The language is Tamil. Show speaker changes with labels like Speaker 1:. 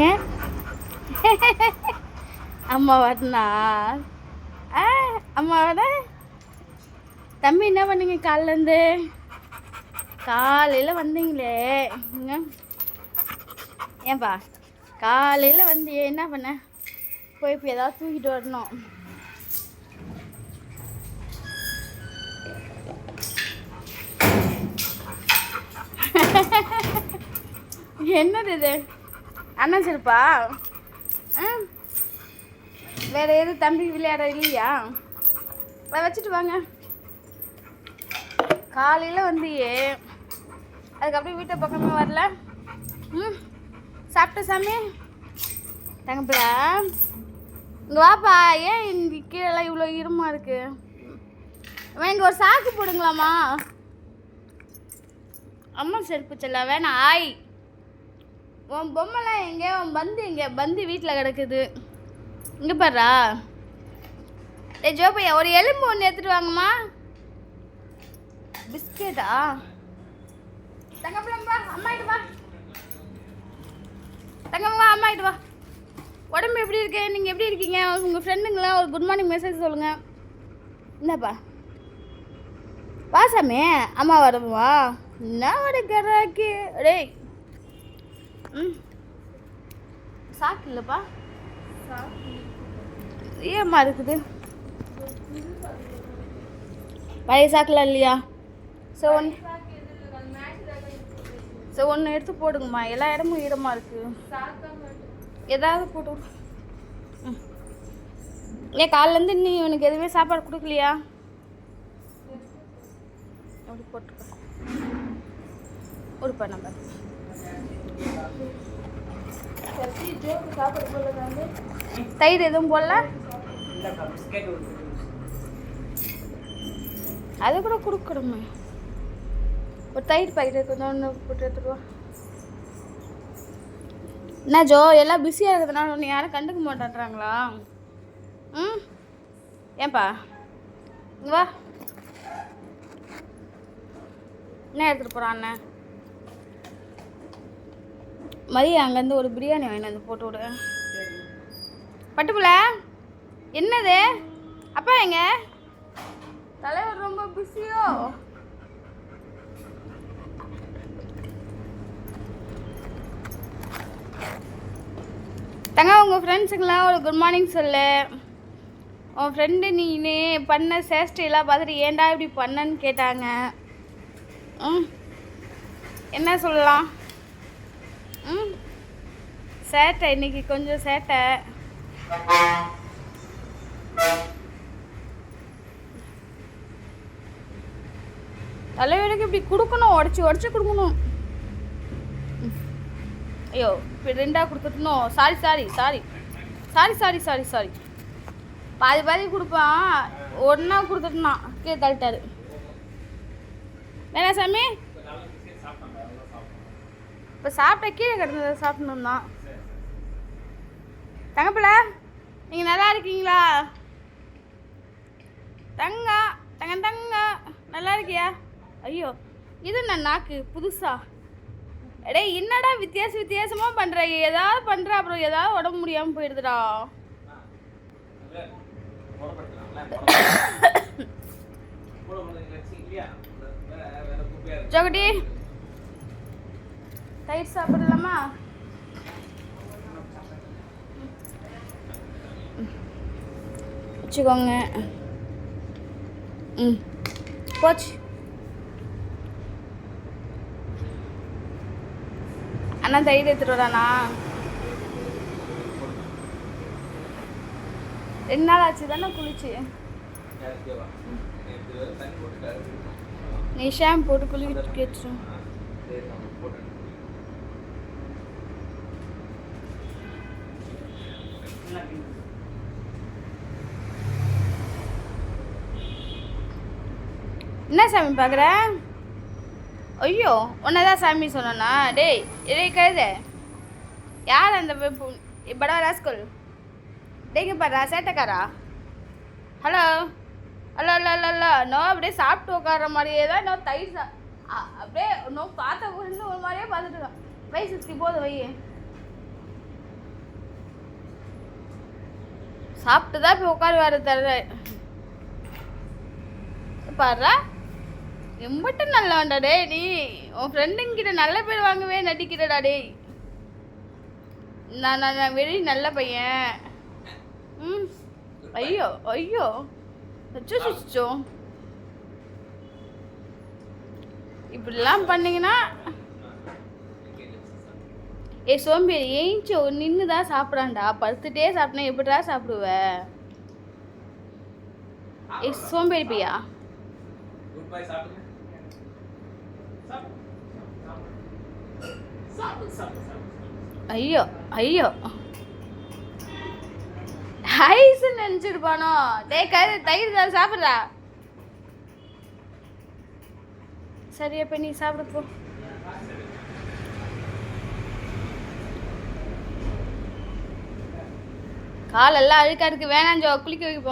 Speaker 1: ஏன் அம்மா வரனா ஆ அம்மா வர தம்பி என்ன பண்ணீங்க காலிலேருந்து காலையில் வந்தீங்களே. ஏன்பா காலையில் வந்து என்ன பண்ண? போய் இப்போ ஏதாவது தூக்கிட்டு வரணும். என்னது இது? அண்ணன் செருப்பா? ஆ? வேற எதுவும் தம்பி விளையாட இல்லையா? அதை வச்சுட்டு வாங்க. காலையில் வந்தியே. அதுக்கப்புறம் வீட்டை பக்கமே வரல. ம். சாப்பிட்ட சாமி? தங்கப்பில இங்கே வாப்பா. ஏன் இங்கே கீழே இவ்வளோ இருமா இருக்கு? இங்கே ஒரு சாக்கு போடுங்களாம்மா? அம்மா செருப்பு செல்ல வேணாம். ஆய். உன் பொம்மைலாம் எங்கே? உன் பந்து எங்கே? பந்து வீட்டில் கிடக்குது. இங்கே பாரா ஏ ஜோபையா ஒரு எலும்பு ஒன்று எடுத்துகிட்டு வாங்கம்மா. பிஸ்கெட்டா? தங்கப்பிள்ளம்பா அம்மா இட்டு வா. தங்கம்மா அம்மா வா. உடம்பு எப்படி இருக்கு? நீங்கள் எப்படி இருக்கீங்க? உங்கள் ஃப்ரெண்டுங்களாம் ஒரு குட் மார்னிங் மெசேஜ் சொல்லுங்கள் என்னப்பா? வா சாமி. அம்மா வரவா? என்ன ஒரு வடக்கிறாக்கி டேய் ம். சாக்கு இல்லைப்பா. ஏம்மா இருக்குது? பழைய சாக்குலாம் இல்லையா? ஸோ ஒன்று ஸோ ஒன்று எடுத்து போடுங்கம்மா. எல்லா இடமும் ஈரமாக இருக்குது ஏதாவது போட்டு ம். ஏன் காலிலேருந்து நீ உனக்கு எதுவுமே சாப்பாடு கொடுக்கலையா? அப்படி போட்டுக்கோ. ஒரு பண்ண தயிர் எதுவும் போடல? அது கூட கொடுக்கணுமே. ஒரு தயிர் பாக்கெட் கொஞ்சம் ஒன்று போட்டு எடுத்துட்டு வா. என்ன ஜோ எல்லாம் பிஸியாக இருக்கிறதுனால ஒன்று யாரும் கண்டுக்க மாட்டேன்றாங்களா? ம்? ஏன்பா? இங்கே வா. என்ன எடுத்துகிட்டு போகிறான் அண்ணன்? மதியம் அங்கேருந்து ஒரு பிரியாணி வாங்கிட்டு வந்து போட்டு விடு. பட்டுப்புல என்னது? அப்பா எங்க? தலைவர் ரொம்ப பிஸியோ தங்க உங்கள் ஃப்ரெண்ட்ஸுக்கெல்லாம் ஒரு குட் மார்னிங் சொல்லு. உன் ஃப்ரெண்டு நீ நீ பண்ண சேஷ்டையெல்லாம் பார்த்துட்டு ஏன்டா இப்படி பண்ணன்னு கேட்டாங்க. ம். என்ன சொல்லலாம்? ம். சேட்டை இன்னைக்கு கொஞ்சம் சேட்டை. தலைவருக்கு இப்படி கொடுக்கணும் உடச்சி உடச்சி கொடுக்கணும். ஐயோ இப்படி ரெண்டாக கொடுத்துட்டணும் sorry sorry sorry sorry sorry sorry sorry பாதி பாதி கொடுப்பான். ஒன்றா கொடுத்துட்டுனா? கீழே தள்ளிட்டாரு. என்ன சாமி? இப்போ சாப்பிட்ட கீழே கிடந்ததை சாப்பிடணும் தான் தங்கப்பில நீங்கள் நல்லா இருக்கீங்களா? தங்க தங்க தங்க நல்லா இருக்கியா? ஐயோ இது நான் நாக்கு புதுசா? எடே என்னடா வித்தியாச வித்தியாசமா பண்ற? ஏதாவது பண்ற அப்புறம் ஏதாவது உடம்பு முடியாம போயிடுதுடா. ஜோகட்டி தயிர் சாப்பிடலாமா வச்சுக்கோங்க. ம். போச்சு. அண்ணா தயிர் எடுத்துட்டு வரானா ரெண்டு நாள் ஆச்சு தானே குளிச்சு? நீ ஷாம்பு போட்டு குளிக்கிட்டு கேட்டுரும் என்ன சாமி பார்க்குற? ஐயோ உன்னை தான் சாமி சொன்னா டேய் இதே கழுத யார் அந்த படா ராஸ்கல்? டேங்க பாடுறா சேட்டைக்காரா? Hello? Hello hello hello hello. No அப்படியே சாப்பிட்டு உட்கார்ற மாதிரியே தான் நோ தயிர் சா அப்படியே நோ பார்த்த ஒரு ஒரு மாதிரியே பார்த்துட்டு இருக்கான். வை சுற்றி போதும் வை. சாப்பிட்டு தான் இப்போ உட்காரு வர தர பாடுறா? எம்பட்டும் நல்லவன்டா டே நீ உன் ஃப்ரெண்டுங்கிட்ட நல்ல பேர் வாங்கவே நடிக்கிறடா டேய். நான் நான் வெளி நல்ல பையன். ம். ஐயோ ஐயோ. அச்சோ சுச்சோ இப்படிலாம் பண்ணீங்கன்னா ஏ சோம்பேறி ஏஞ்சோ நின்று தான் சாப்பிடாண்டா படுத்துட்டே சாப்பிட்டா எப்படிடா சாப்பிடுவ? ஏ சோம்பேறி பையா
Speaker 2: குட் பை சாப்பிடுங்க சாப்பிடு சாப்பிடு சாப்பிடு
Speaker 1: ஐயோ ஐயோ. ஐஸ் நினச்சிருப்பானோ? டே கரு தயிர் தான் சாப்பிட்றா. சரி அப்போ நீ சாப்பிட போ. காலெல்லாம் அழுக்கா இருக்கு. வேணாம் ஜோ குளிக்க வைப்போம்